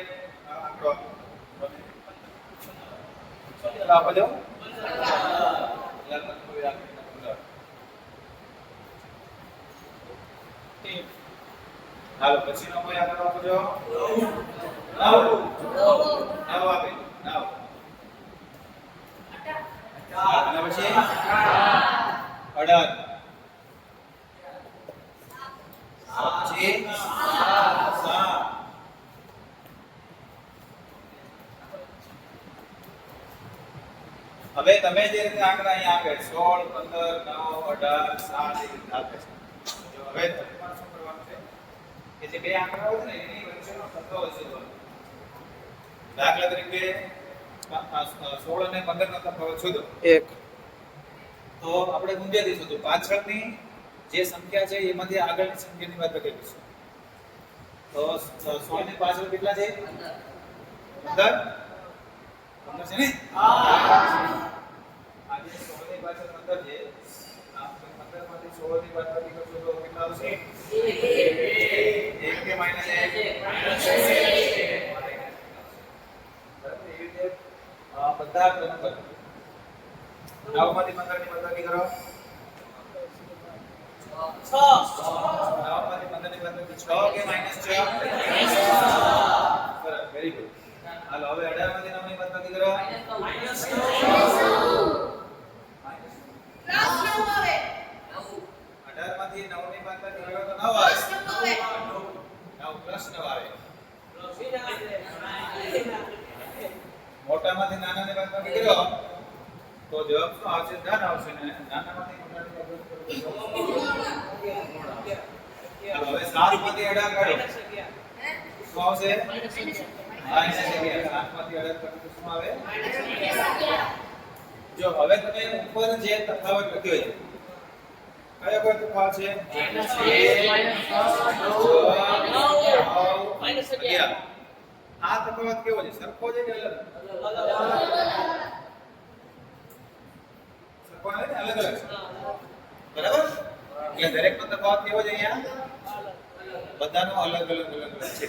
તમે કોઈ પણ એક અ, આંકડો આપો. આપો જો કોઈ આંકડો બોલાવો. હાલો પછીનો કોઈ આંકડો આપો જો નવ નવ આપે નવ અને પછી અઢાર પછી સાત હવે તમે જે રીતે આંકડા અહીંયા આપે સોળ પંદર નવ અઢાર સાત એ રીતે આપે છે. જો હવે તમારે શું કરવાનું છે? કે જે બે આંકડાઓ છે ને એની વચ્ચેનો થતો હશે દાખલા તરીકે સોળ અને પંદર નો તફાવત શોધો. એક. તો આપણે ઊંધ્યા દઈશું તો પાછળની જે સંખ્યા છે એમાંથી આગળની સંખ્યાની વાત કરીશું. તો સ- સોળની પાછળ કેટલા છે? પંદર. પંદર છે ને? આજે 16 ની પાછળ મતલબ છે આપ 15 કે માઇનસ 1 બરાબર એ ની બાદબાકી કરો. 6 વેરી ગુડ હાલો હવે 18 માંથી 9 બાદબાકી કરો માઇનસ નવ plus નવ આવે. મોટામાંથી નાનાની બાદબાકી કરો તો જવાબ શું આવશે ધન આવશે ને નાનામાંથી મોટાની બાદબાકી કરો તો જવાબ ગુણ આવશે. હાલો, હવે સાતમાંથી અઢાર કાઢો શું આવશે માઇનસ અગિયાર સાતમાંથી અઢાર કાઢો તો શું આવે જો હવે તમે ઉપર જે તફાવત લખ્યો છે કયો તફાવત આ તફાવત કેવો છે? સરખો છે કે અલગ? સરખો ને? અલગ અલગ બરાબર? એટલે તફાવત કેવો છે બધાનો અલગ અલગ અલગ અલગ છે.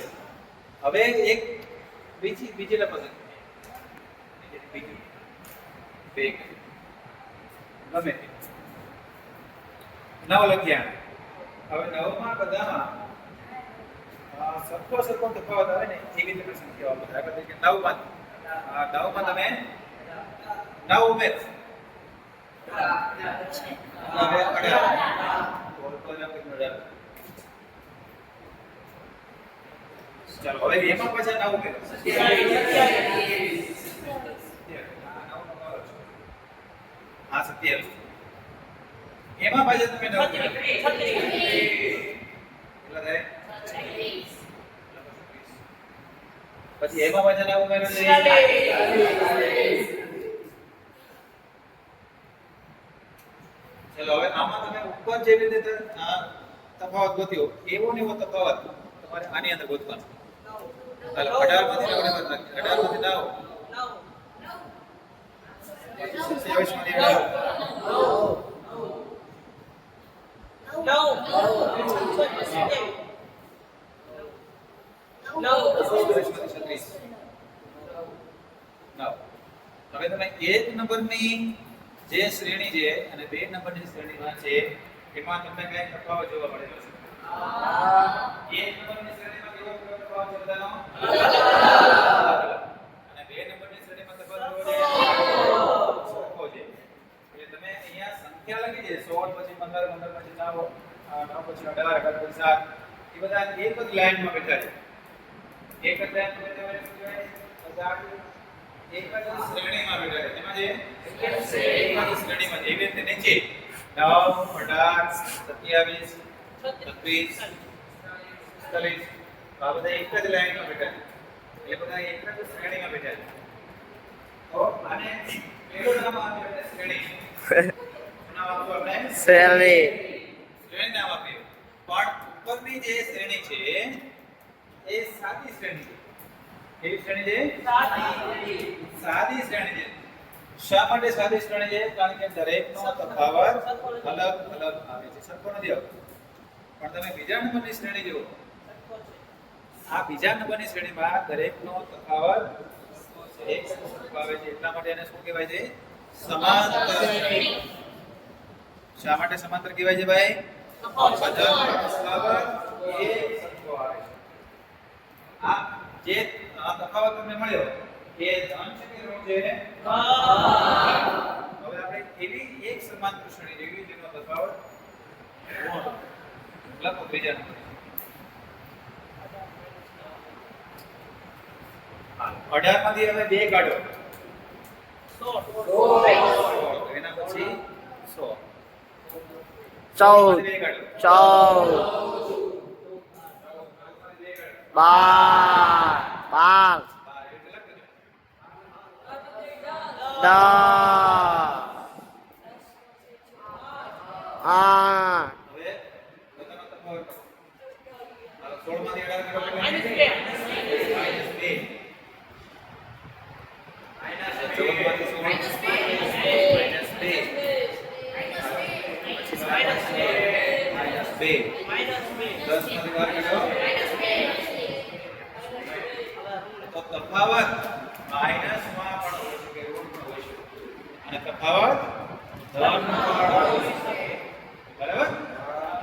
હવે એક બીજી બીજી લપસંદ બીજી. બે. ગમે નવ લખ્યા. હવે નવમાં બધામાં સરખો સરખો તફાવત આવે ને એવી તમે સંખ્યાઓ દાખલા તરીકે નવમાં. નવમાં તમે નવ ઉમેર. ચાલો, હવે એમાં પાછા નવ ઉમેરો. હા, સત્યાવીસ. એમાં પાછા તમે નવ કેટલા થાય? પછી એમાં પાછા નવ ઉમેરો ચલો હવે આમાં તમે ઉપર જેવી રીતે આ તફાવત ગોત્યો એવો ને એવો તફાવત તમારે આની અંદર ગોતવાનો. ચાલો અઢારમાંથી ને બાકી. અઢારમાંથી નવ. સત્યાવીસમાંથી નવ. માંથી છત્રીસ નવ. હવે તમે એક નંબરની જે શ્રેણી છે અને બે નંબરની શ્રેણીમાં છે, એમાં તમને કઈ તફાવત જોવા મળેલો છે? એક નંબરની શ્રેણીમાં કેવો તફાવત છે બધાનો? અને બે નંબરની શ્રેણીમાં તફાવત કેવો છે? એટલે તમે અહીંયા સંખ્યા લખી છે 16 પછી 15 15 પછી 9 9 પછી 18 18 પછી 7 એ બધા એક જ લાઈનમાં બેઠા છે. એક જ લાઈનમાં બેઠા એક શ્રેણીમાં બેઠા છે. એમાં જે જ શ્રેણીમાં જેવી રીતે નીચે 9 18 27 36 45 આ બધા એક જ લાઈનમાં બેઠા એ બધા એક જ શ્રેણીમાં બેઠા છે શ્રેણી. શ્રેણી નામ આપ્યું પણ ઉપરની જે શ્રેણી છે, એ સાદી શ્રેણી છે. કેવી શ્રેણી છે? સાદી શ્રેણી છે. શા માટે સાદી શ્રેણી છે? કારણ કે દરેકનો તફાવત અલગ અલગ આવે છે. સરખો નથી આવતો. પણ તમે બીજા નંબરની શ્રેણી જુઓ. આ બીજા નંબરની શ્રેણીમાં દરેકનો તફાવત એક સરખો આવે છે. એટલા માટે એને શું કહેવાય છે? સમાંતર. શ્રેણી શા માટે સમાંતર કહેવાય છે ભાઈ? આ જે તફાવત તમને મળ્યો એ ધન છે કે ઋણ છે હવે આપણે એવી એક સમાંતર શ્રેણી લેવી જેનો તફાવત ઋણ લખો ત્રીજા નંબર અઢારમાંથી હવે બે કાઢો એના પછી ચૌદ ચૌદ બાર બાર દસ. આઠ હવે બધાનો તફાવત કરો. હાલો, 16 માંથી અઢાર કાઢો એટલે minus બે. ચૌદમાંથી સોળ. Minus બે. Minus બે. તફાવત માઇનસ પણ તફાવત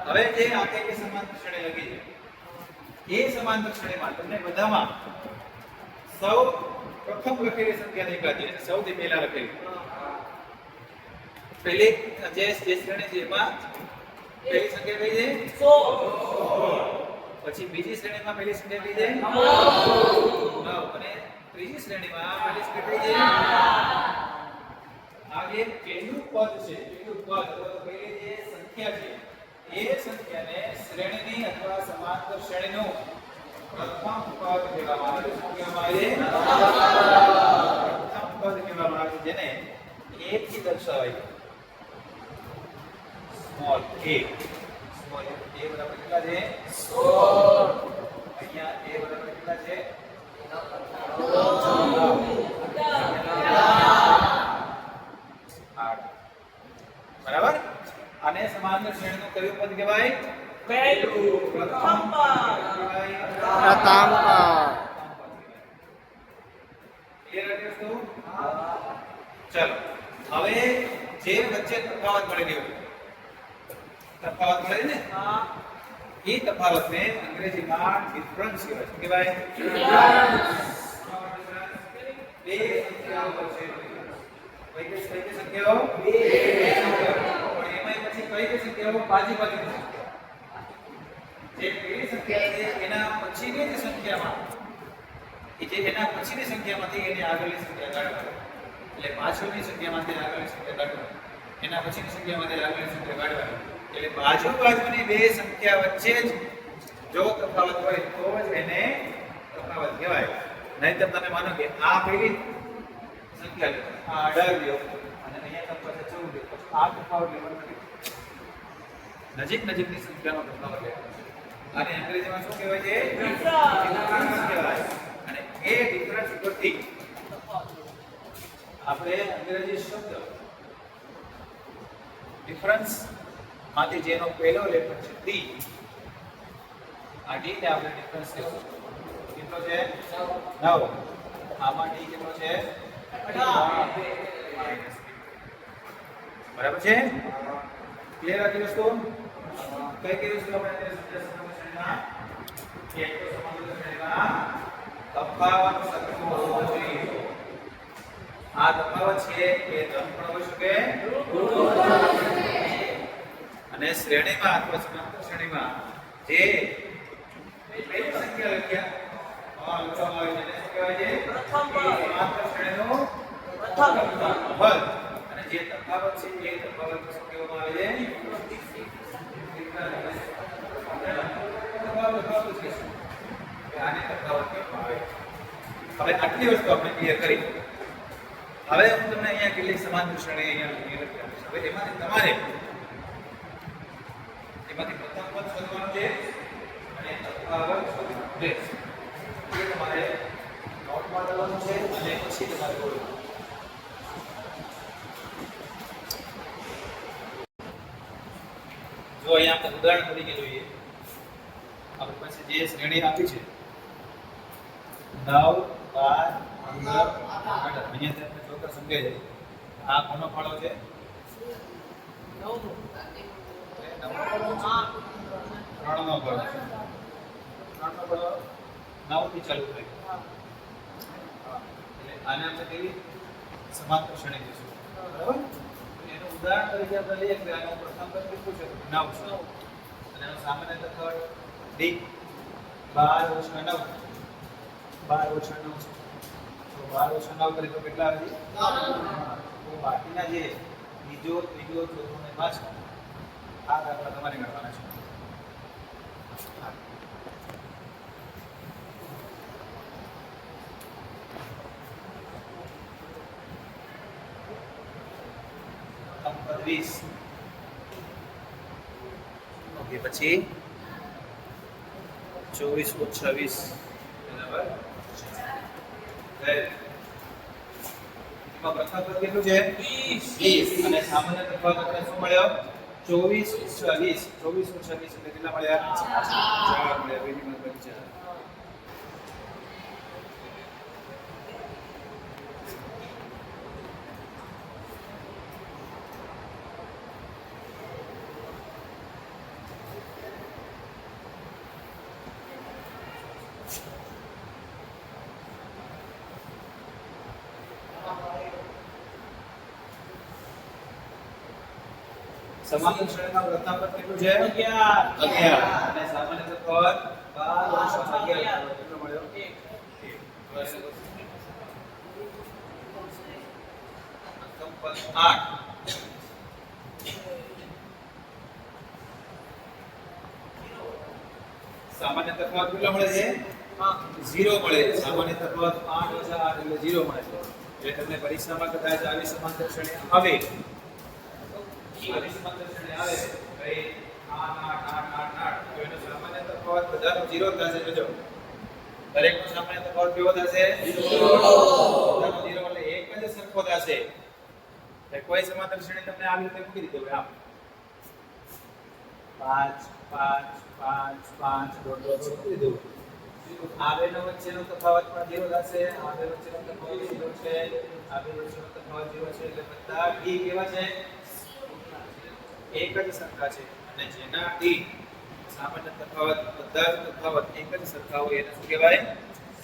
હવે જે આખે કે સમાંતર ક્ષણે લખી છે એ સમાંતર ક્ષણેમાં તમને બધામાં સૌ પ્રથમ લખેલી સંખ્યા દેખાતી સૌથી પહેલા લખેલી. પહેલી જે શ્રેણી છે એમાં પહેલી સંખ્યા કઈ છે? પછી બીજી શ્રેણીમાં પહેલી સંખ્યા કઈ છે? નવ અને ત્રીજી શ્રેણીમાં પહેલી સંખ્યા કઈ છે? આ જે પહેલું પદ છે, પહેલું પદ, પહેલી જે સંખ્યા છે, એ સંખ્યાને શ્રેણીની અથવા સમાંતર શ્રેણીનું પ્રથમ પદ કહેવામાં આવે છે. કહેવામાં આવે પ્રથમ પદ કહેવામાં આવે છે, જેને a થી દર્શાવાય. સ્મોલ a સ્મોલ a બરાબર કેટલા છે અહીંયા a બરાબર? કેટલા છે બરાબર અને સમાંતર શ્રેણીનું કયું પદ કહેવાય? પ્રથમ પદ. પ્રથમ પદ. Clear હતી વસ્તુ? ચલો. હવે જે વચ્ચે તફાવત મળી હોય તફાવત મળે ને? ને એ તફાવતને અંગ્રેજીમાં ડિફરન્સ કહેવાય. શું કહેવાય? સંખ્યાઓ પણ એમાં પછી કઈ કઈ સંખ્યા છે, એના પછીની સંખ્યામાં, એ જે એના પછીની સંખ્યામાંથી એની આગળની સંખ્યા કાઢવાની. એટલે પાછળની સંખ્યામાંથી આગળની સંખ્યા કાઢવાની. એના પછીની સંખ્યામાંથી આગળની સંખ્યા કાઢવાની. એટલે બાજુ બાજુની બે સંખ્યા વચ્ચે જ જો તફાવત હોય તો જ એને તફાવત કહેવાય. નહીં તમે માનો કે આ પેલી સંખ્યા લો આ અઢાર લ્યો. અને અહીંયા તમે પાસે ચૌદ લ્યો. આ તફાવત લેવાનો નથી નજીક નજીકની સંખ્યાનો તફાવત લેવાનો અને અંગ્રેજીમાં શું કહેવાય છે? ડિફરન્સ કહેવાય. અને એ ડિફરન્સ ઉપરથી આપણે અંગ્રેજી શબ્દ ડિફરન્સ માંથી જેનો પહેલો લેટર છે ડી આ ડી ને આપણે ડિફરન્સ કહીશું કેટલો છે? નવ. આમાં ડી કેટલો છે? બરાબર છે? ક્લિયર હતી વસ્તુ કઈ કઈ વસ્તુ આપણે? તફાવત સરખો હોવો જોઈએ આ તફાવત છે એ ધન પણ હોઈ શકે. અને શ્રેણીમાં અથવા સમાંતર શ્રેણીમાં જે પહેલી સંખ્યા લખ્યા લખવામાં આવી છે. કહેવાય છે? સમાંતર શ્રેણીનો પદ. અને જે તફાવત છે એ તફાવત કહેવામાં આવે છે? આને તફાવત કહેવામાં આવે હવે આટલી વસ્તુ આપણે ક્લિયર કરી. હવે હું તમને અહીંયા કેટલીક સમાંતર શ્રેણી અહીંયા હવે એમાંથી તમારે એમાંથી પ્રથમ પદ શોધવાનું છે. અને આગળ શોધવાનું છે. એ તમારે નોટમાં કરવાનું છે અને પછી તમારે બોલવાનું જો અહીંયા આપણે ઉદાહરણ તરીકે જોઈએ જે શ્રેણી આપી છે નવ બાર, પંદર અઢાર અહીંયા તમને ચોક્કસ સમજાય છે, આ કોનો ફાળો છે? ત્રણનો છે ત્રણનો ફાળો નવથી ચાલુ થાય એટલે આને આપણે કેવી સમાપ્ત શ્રેણી કહીશું બરાબર એનું ઉદાહરણ તરીકે આપણે લઈએ કે આનું પ્રથમ પદ કેટલું છે નવ. છે અને એનો સામાન્ય તફાવત ડી બાર ઓછા નવ બાર ઓછા નવ તો બાર ઓછા નવ કરીએ કેટલા બાકીના જે બીજો, ત્રીજો, ચોથો અને પાંચમો. આ દાખલા તમારે ગણવાના છે. વીસ. ઓકે પછી? ચોવીસ ઓછા વીસ બરાબર. પ્રથમ પદ કેટલું છે? વીસ. અને સામાન્ય તફાવત શું મળ્યો? ચોવીસ ઓછા ચોવીસ ઓછા વીસ એટલે કેટલા મળ્યા? ચાર. મળ્યા ચાર. સમાંતર શ્રેણીમાં પ્રથમ પદ કેટલું છે? 11 11 અને સામાન્ય તફાવત 12 11 કેટલો મળ્યો? 1 8 સામાન્ય તફાવત કેટલો મળે છે? 0 મળે. છે સામાન્ય તફાવત 8 ઓછા 8 એટલે 0 મળે. છે એટલે તમને પરીક્ષામાં કદાચ આવી સમાંતર શ્રેણી આવે. આવી સમાંતર આવે ભાઈ આઠ આઠ આઠ આઠ આઠ તો એનો સામાન્ય તફાવત બધાનો 0 થશે જોજો દરેકનો સામાન્ય તફાવત કેવો થશે 0 એટલે એક જ સરખો થશે એટલે કોઈ સમાંતર આવી દીધું આ તફાવત પણ 0 થશે આ બે વચ્ચેનો તફાવત 0 છે આ બે વચ્ચેનો તફાવત 0 છે એટલે બધા ડી કેવા છે એક જ સરખા છે અને જેનાથી સામાન્ય તફાવત બધા જ તફાવત એક જ સરખા હોય એને શું કહેવાય?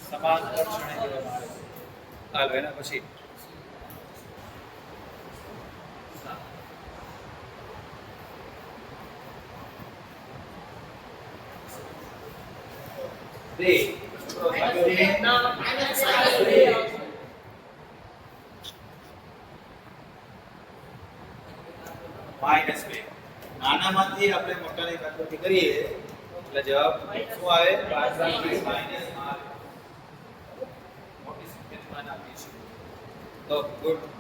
સમાંતર શ્રેણી કહેવામાં આવે છે. હાલો એના પછી. બે સૂત્રો ભાગ્યો બે. માઇનસ બે નાનામાંથી આપણે મોટાની કટોકટી કરીએ, એટલે જવાબ શું આવે? 5 માઇનસ r મોટી સંખ્યાનું માન તો ગુડ